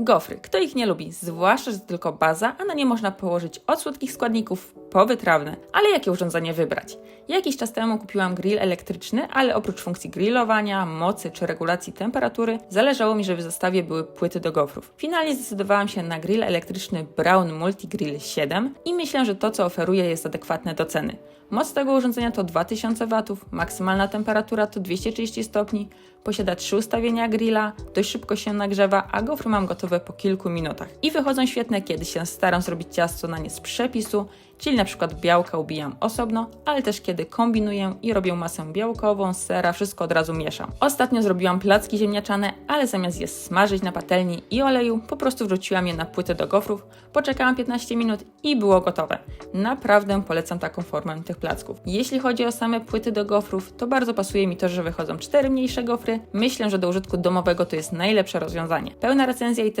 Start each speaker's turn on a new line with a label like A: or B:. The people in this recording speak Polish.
A: Gofry. Kto ich nie lubi? Zwłaszcza, że tylko baza, a na nie można położyć od słodkich składników po wytrawne. Ale jakie urządzenie wybrać? Jakiś czas temu kupiłam grill elektryczny, ale oprócz funkcji grillowania, mocy czy regulacji temperatury, zależało mi, żeby w zestawie były płyty do gofrów. Finalnie zdecydowałam się na grill elektryczny Brown Multi Grill 7 i myślę, że to, co oferuje, jest adekwatne do ceny. Moc tego urządzenia to 2000 W, maksymalna temperatura to 230 stopni, posiada trzy ustawienia grilla, dość szybko się nagrzewa, a gofry mam gotowe po kilku minutach. I wychodzą świetne, kiedy się staram zrobić ciasto na nie z przepisu, czyli na przykład białka ubijam osobno, ale też kiedy kombinuję i robię masę białkową, sera, wszystko od razu mieszam. Ostatnio zrobiłam placki ziemniaczane, ale zamiast je smażyć na patelni i oleju, po prostu wrzuciłam je na płytę do gofrów, poczekałam 15 minut i było gotowe. Naprawdę polecam taką formę tych placków. Jeśli chodzi o same płyty do gofrów, to bardzo pasuje mi to, że wychodzą cztery mniejsze gofry. Myślę, że do użytku domowego to jest najlepsze rozwiązanie. Pełna recenzja i test